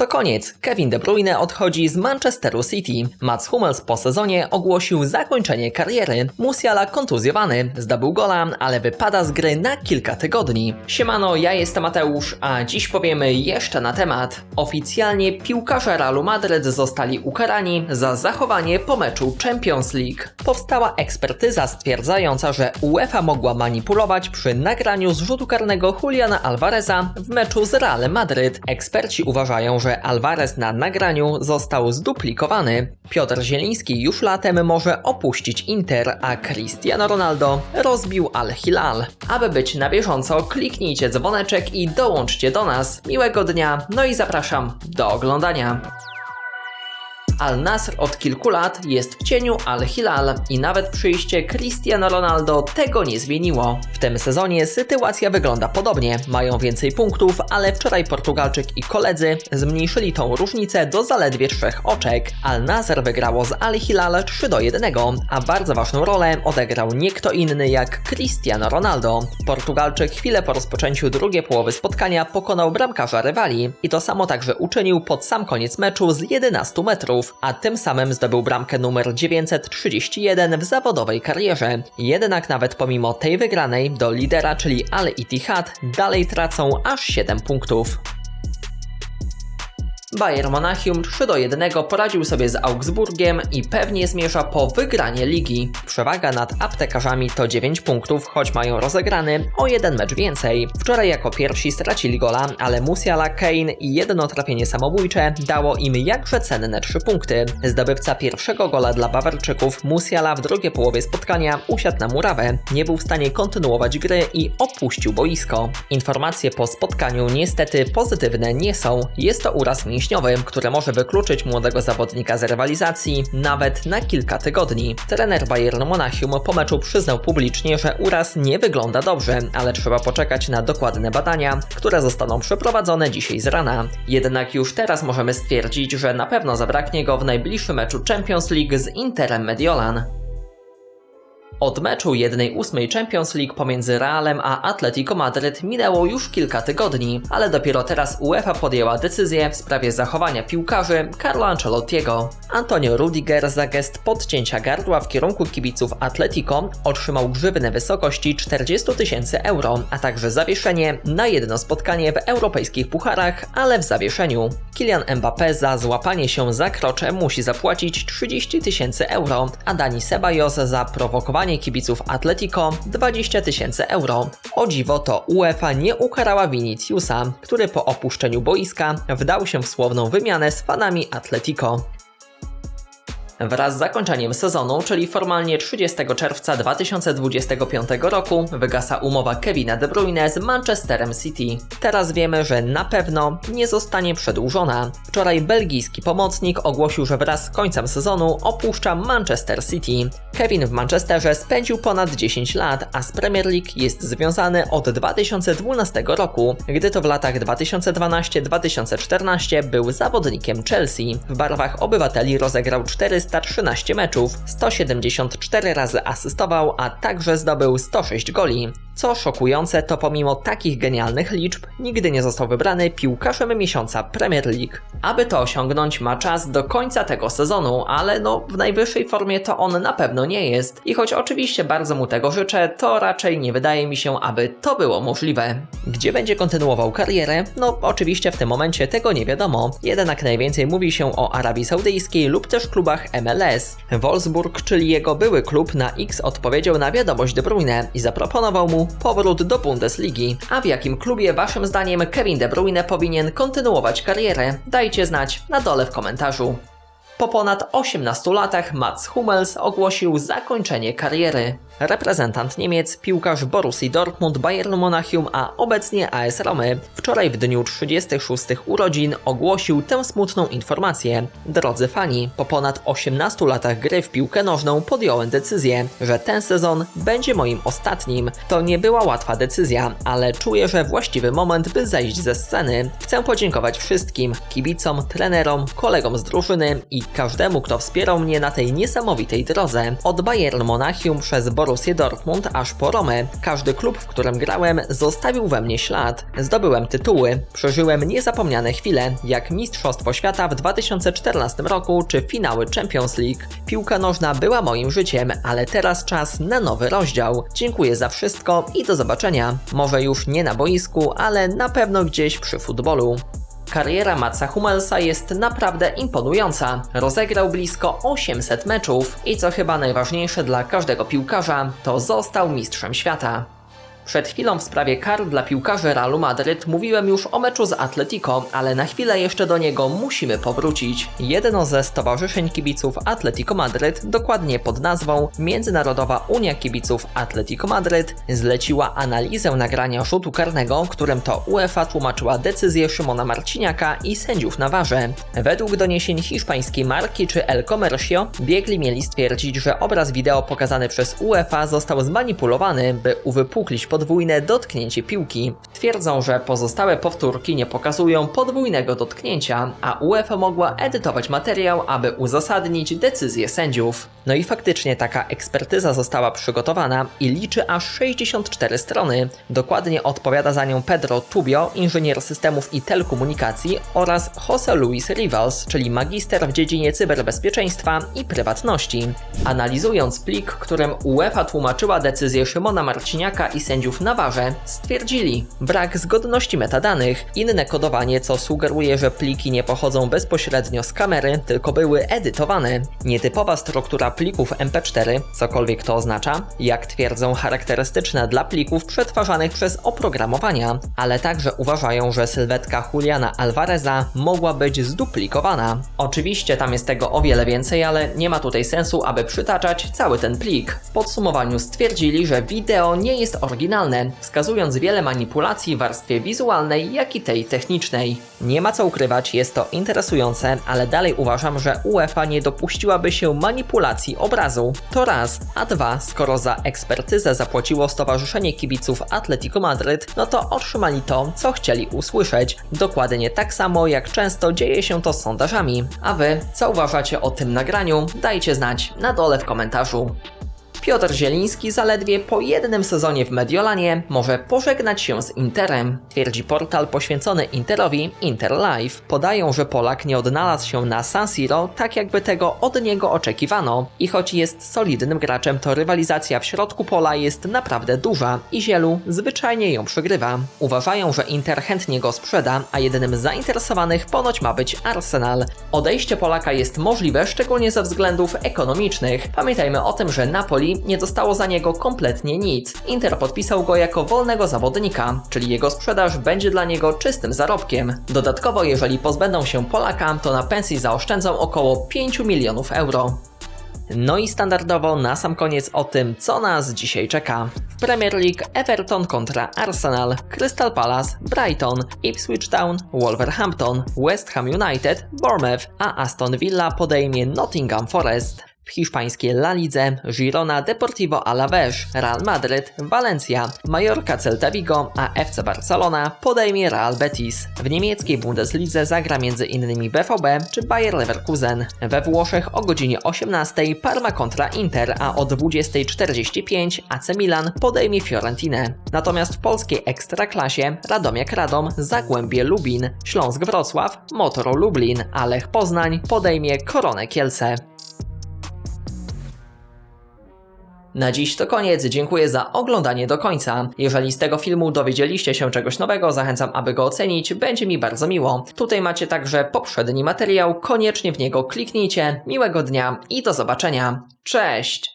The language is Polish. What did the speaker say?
To koniec. Kevin De Bruyne odchodzi z Manchesteru City. Mats Hummels po sezonie ogłosił zakończenie kariery. Musiala kontuzjowany, zdobył gola, ale wypada z gry na kilka tygodni. Siemano, ja jestem Mateusz, a dziś powiemy jeszcze na temat. Oficjalnie piłkarze Realu Madryt zostali ukarani za zachowanie po meczu Champions League. Powstała ekspertyza stwierdzająca, że UEFA mogła manipulować przy nagraniu zrzutu karnego Juliana Alvareza w meczu z Realem Madryt. Eksperci uważają, że Alvarez na nagraniu został zduplikowany. Piotr Zieliński już latem może opuścić Inter, a Cristiano Ronaldo rozbił Al Hilal. Aby być na bieżąco, kliknijcie dzwoneczek i dołączcie do nas. Miłego dnia, no i zapraszam do oglądania. Al Nasr od kilku lat jest w cieniu Al Hilal i nawet przyjście Cristiano Ronaldo tego nie zmieniło. W tym sezonie sytuacja wygląda podobnie, mają więcej punktów, ale wczoraj Portugalczyk i koledzy zmniejszyli tą różnicę do zaledwie trzech oczek. Al Nasr wygrało z Al Hilal 3 do 1, a bardzo ważną rolę odegrał nie kto inny jak Cristiano Ronaldo. Portugalczyk chwilę po rozpoczęciu drugiej połowy spotkania pokonał bramkarza rywali i to samo także uczynił pod sam koniec meczu z 11 metrów a tym samym zdobył bramkę numer 931 w zawodowej karierze. Jednak nawet pomimo tej wygranej do lidera, czyli Al Ittihad, dalej tracą aż 7 punktów. Bayern Monachium 3 do 1 poradził sobie z Augsburgiem i pewnie zmierza po wygranie ligi. Przewaga nad aptekarzami to 9 punktów, choć mają rozegrany o jeden mecz więcej. Wczoraj jako pierwsi stracili gola, ale Musiala, Kane i jedno trafienie samobójcze dało im jakże cenne 3 punkty. Zdobywca pierwszego gola dla Bawarczyków Musiala w drugiej połowie spotkania usiadł na murawę, nie był w stanie kontynuować gry i opuścił boisko. Informacje po spotkaniu niestety pozytywne nie są. Jest to uraz mięśniowy mięśniowym, które może wykluczyć młodego zawodnika z rywalizacji nawet na kilka tygodni. Trener Bayernu Monachium po meczu przyznał publicznie, że uraz nie wygląda dobrze, ale trzeba poczekać na dokładne badania, które zostaną przeprowadzone dzisiaj z rana. Jednak już teraz możemy stwierdzić, że na pewno zabraknie go w najbliższym meczu Champions League z Interem Mediolan. Od meczu 1-8 Champions League pomiędzy Realem a Atletico Madryt minęło już kilka tygodni, ale dopiero teraz UEFA podjęła decyzję w sprawie zachowania piłkarzy Carlo Ancelottiego. Antonio Rudiger za gest podcięcia gardła w kierunku kibiców Atletico otrzymał grzywnę wysokości 40 tysięcy euro, a także zawieszenie na jedno spotkanie w europejskich pucharach, ale w zawieszeniu. Kylian Mbappé za złapanie się za krocze musi zapłacić 30 tysięcy euro, a Dani Ceballos za prowokowanie kibiców Atletico 20 tysięcy euro. O dziwo to UEFA nie ukarała Viniciusa, który po opuszczeniu boiska wdał się w słowną wymianę z fanami Atletico. Wraz z zakończeniem sezonu, czyli formalnie 30 czerwca 2025 roku, wygasa umowa Kevina De Bruyne z Manchesterem City. Teraz wiemy, że na pewno nie zostanie przedłużona. Wczoraj belgijski pomocnik ogłosił, że wraz z końcem sezonu opuszcza Manchester City. Kevin w Manchesterze spędził ponad 10 lat, a z Premier League jest związany od 2012 roku, gdy to w latach 2012-2014 był zawodnikiem Chelsea. W barwach obywateli rozegrał 413 meczów, 174 razy asystował, a także zdobył 106 goli. Co szokujące, to pomimo takich genialnych liczb, nigdy nie został wybrany piłkarzem miesiąca Premier League. Aby to osiągnąć, ma czas do końca tego sezonu, ale no w najwyższej formie to on na pewno nie jest. I choć oczywiście bardzo mu tego życzę, to raczej nie wydaje mi się, aby to było możliwe. Gdzie będzie kontynuował karierę? No oczywiście w tym momencie tego nie wiadomo. Jednak najwięcej mówi się o Arabii Saudyjskiej lub też klubach MLS. Wolfsburg, czyli jego były klub, na X odpowiedział na wiadomość De Bruyne i zaproponował mu powrót do Bundesligi. A w jakim klubie waszym zdaniem Kevin De Bruyne powinien kontynuować karierę? Dajcie znać na dole w komentarzu. Po ponad 18 latach Mats Hummels ogłosił zakończenie kariery. Reprezentant Niemiec, piłkarz Borussii Dortmund, Bayernu Monachium, a obecnie AS Romy, wczoraj w dniu 36 urodzin ogłosił tę smutną informację. Drodzy fani, po ponad 18 latach gry w piłkę nożną podjąłem decyzję, że ten sezon będzie moim ostatnim. To nie była łatwa decyzja, ale czuję, że właściwy moment, by zejść ze sceny. Chcę podziękować wszystkim, kibicom, trenerom, kolegom z drużyny i każdemu, kto wspierał mnie na tej niesamowitej drodze. Od Bayern Monachium przez Borussię Borussię Dortmund aż po Romę. Każdy klub, w którym grałem, zostawił we mnie ślad. Zdobyłem tytuły, przeżyłem niezapomniane chwile, jak Mistrzostwo Świata w 2014 roku czy finały Champions League. Piłka nożna była moim życiem, ale teraz czas na nowy rozdział. Dziękuję za wszystko i do zobaczenia. Może już nie na boisku, ale na pewno gdzieś przy futbolu. Kariera Matsa Hummelsa jest naprawdę imponująca. Rozegrał blisko 800 meczów i co chyba najważniejsze dla każdego piłkarza, to został mistrzem świata. Przed chwilą w sprawie kar dla piłkarzy Realu Madryt mówiłem już o meczu z Atletico, ale na chwilę jeszcze do niego musimy powrócić. Jedno ze stowarzyszeń kibiców Atletico Madryt, dokładnie pod nazwą Międzynarodowa Unia Kibiców Atletico Madryt, zleciła analizę nagrania rzutu karnego, którym to UEFA tłumaczyła decyzję Szymona Marciniaka i sędziów na warze. Według doniesień hiszpańskiej marki czy El Comercio, biegli mieli stwierdzić, że obraz wideo pokazany przez UEFA został zmanipulowany, by uwypuklić podwójne dotknięcie piłki. Twierdzą, że pozostałe powtórki nie pokazują podwójnego dotknięcia, a UEFA mogła edytować materiał, aby uzasadnić decyzję sędziów. No i faktycznie taka ekspertyza została przygotowana i liczy aż 64 strony. Dokładnie odpowiada za nią Pedro Tubio, inżynier systemów i telekomunikacji oraz Jose Luis Rivals, czyli magister w dziedzinie cyberbezpieczeństwa i prywatności. Analizując plik, którym UEFA tłumaczyła decyzję Szymona Marciniaka i sędziów na warze, stwierdzili brak zgodności metadanych, inne kodowanie, co sugeruje, że pliki nie pochodzą bezpośrednio z kamery, tylko były edytowane. Nietypowa struktura plików MP4, cokolwiek to oznacza, jak twierdzą charakterystyczne dla plików przetwarzanych przez oprogramowania, ale także uważają, że sylwetka Juliana Alvareza mogła być zduplikowana. Oczywiście tam jest tego o wiele więcej, ale nie ma tutaj sensu, aby przytaczać cały ten plik. W podsumowaniu stwierdzili, że wideo nie jest oryginalne, wskazując wiele manipulacji w warstwie wizualnej, jak i tej technicznej. Nie ma co ukrywać, jest to interesujące, ale dalej uważam, że UEFA nie dopuściłaby się manipulacji obrazu. To raz, a dwa, skoro za ekspertyzę zapłaciło Stowarzyszenie Kibiców Atletico Madryt, no to otrzymali to, co chcieli usłyszeć. Dokładnie tak samo, jak często dzieje się to z sondażami. A wy, co uważacie o tym nagraniu? Dajcie znać na dole w komentarzu. Piotr Zieliński zaledwie po jednym sezonie w Mediolanie może pożegnać się z Interem, twierdzi portal poświęcony Interowi Interlife. Podają, że Polak nie odnalazł się na San Siro tak jakby tego od niego oczekiwano i choć jest solidnym graczem, to rywalizacja w środku pola jest naprawdę duża i Zielu zwyczajnie ją przegrywa. Uważają, że Inter chętnie go sprzeda, a jedynym z zainteresowanych ponoć ma być Arsenal. Odejście Polaka jest możliwe szczególnie ze względów ekonomicznych. Pamiętajmy o tym, że Napoli nie dostało za niego kompletnie nic. Inter podpisał go jako wolnego zawodnika, czyli jego sprzedaż będzie dla niego czystym zarobkiem. Dodatkowo, jeżeli pozbędą się Polaka, to na pensji zaoszczędzą około 5 milionów euro. No i standardowo na sam koniec o tym, co nas dzisiaj czeka. W Premier League Everton kontra Arsenal, Crystal Palace, Brighton, Ipswich Town, Wolverhampton, West Ham United, Bournemouth, a Aston Villa podejmie Nottingham Forest. W hiszpańskiej La Lidze Girona Deportivo Alavés, Real Madrid, Valencia, Mallorca Celta Vigo, a FC Barcelona podejmie Real Betis. W niemieckiej Bundeslidze zagra m.in. BVB czy Bayer Leverkusen. We Włoszech o godzinie 18 Parma kontra Inter, a o 20.45 AC Milan podejmie Fiorentinę. Natomiast w polskiej Ekstraklasie Radomiak Radom, Zagłębie Lubin, Śląsk Wrocław, Motor Lublin, a Lech Poznań podejmie Koronę Kielce. Na dziś to koniec, dziękuję za oglądanie do końca. Jeżeli z tego filmu dowiedzieliście się czegoś nowego, zachęcam, aby go ocenić, będzie mi bardzo miło. Tutaj macie także poprzedni materiał, koniecznie w niego kliknijcie. Miłego dnia i do zobaczenia. Cześć!